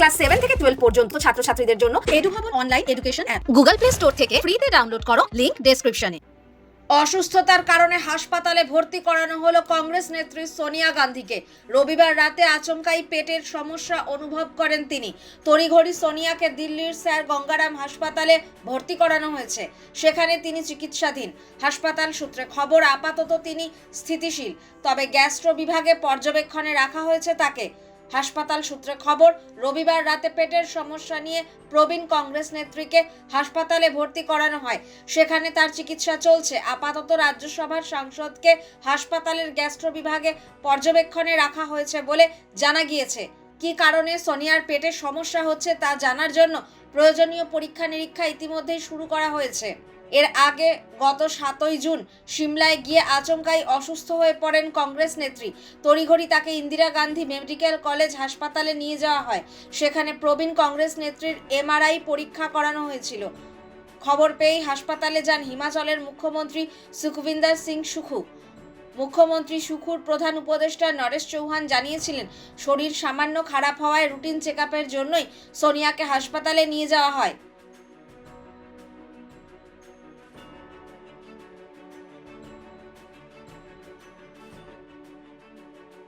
Class seven থেকে twelve পর্যন্ত ছাত্রছাত্রীদের জন্য edu Bhaban online education app. Google Play Store থেকে ফ্রিতে ডাউনলোড করো লিংক ডেসক্রিপশনে। অসুস্থতার কারণে হাসপাতালে ভর্তি করানো হলো কংগ্রেস নেত্রী সোনিয়া গান্ধীকে। রবিবার রাতে আচমকাই পেটের সমস্যা অনুভব করেন তিনি। তড়িঘড়ি সোনিয়াকে দিল্লির স্যার গঙ্গারাম হাসপাতালে ভর্তি করানো হয়েছে। সেখানে তিনি চিকিৎসাধীন। হাসপাতাল সূত্রে খবর আপাতত তিনি স্থিতিশীল। তবে গ্যাস্ট্রো বিভাগে পর্যবেক্ষণে রাখা হয়েছে তাকে। হাসপাতাল সূত্রে খবর, রবিবার রাতে পেটের সমস্যা নিয়ে প্রবীণ কংগ্রেস নেত্রীকে হাসপাতালে ভর্তি করানো হয়। সেখানে তার চিকিৎসা চলছে। আপাতত রাজ্যসভার সাংসদকে হাসপাতালের গ্যাস্ট্রো বিভাগে পর্যবেক্ষণে রাখা হয়েছে বলে জানা গিয়েছে। কী কারণে সোনিয়ার পেটে সমস্যা হচ্ছে তা জানার জন্য প্রয়োজনীয় পরীক্ষা নিরীক্ষা ইতিমধ্যেই শুরু করা হয়েছে। এর আগে গত সাতই জুন সিমলায় গিয়ে আচমকাই অসুস্থ হয়ে পড়েন কংগ্রেস নেত্রী। তড়িঘড়ি তাকে ইন্দিরা গান্ধী মেডিকেল কলেজ হাসপাতালে নিয়ে যাওয়া হয়। সেখানে প্রবীণ কংগ্রেস নেত্রীর এমআরআই পরীক্ষা করানো হয়েছিল। খবর পেয়েই হাসপাতালে যান হিমাচলের মুখ্যমন্ত্রী সুখবিন্দর সিং সুখু। মুখ্যমন্ত্রী সুখুর প্রধান উপদেষ্টা নরেশ চৌহান জানিয়েছিলেন, শরীর সামান্য খারাপ হওয়ায় রুটিন চেকআপের জন্যই সোনিয়াকে হাসপাতালে নিয়ে যাওয়া হয়।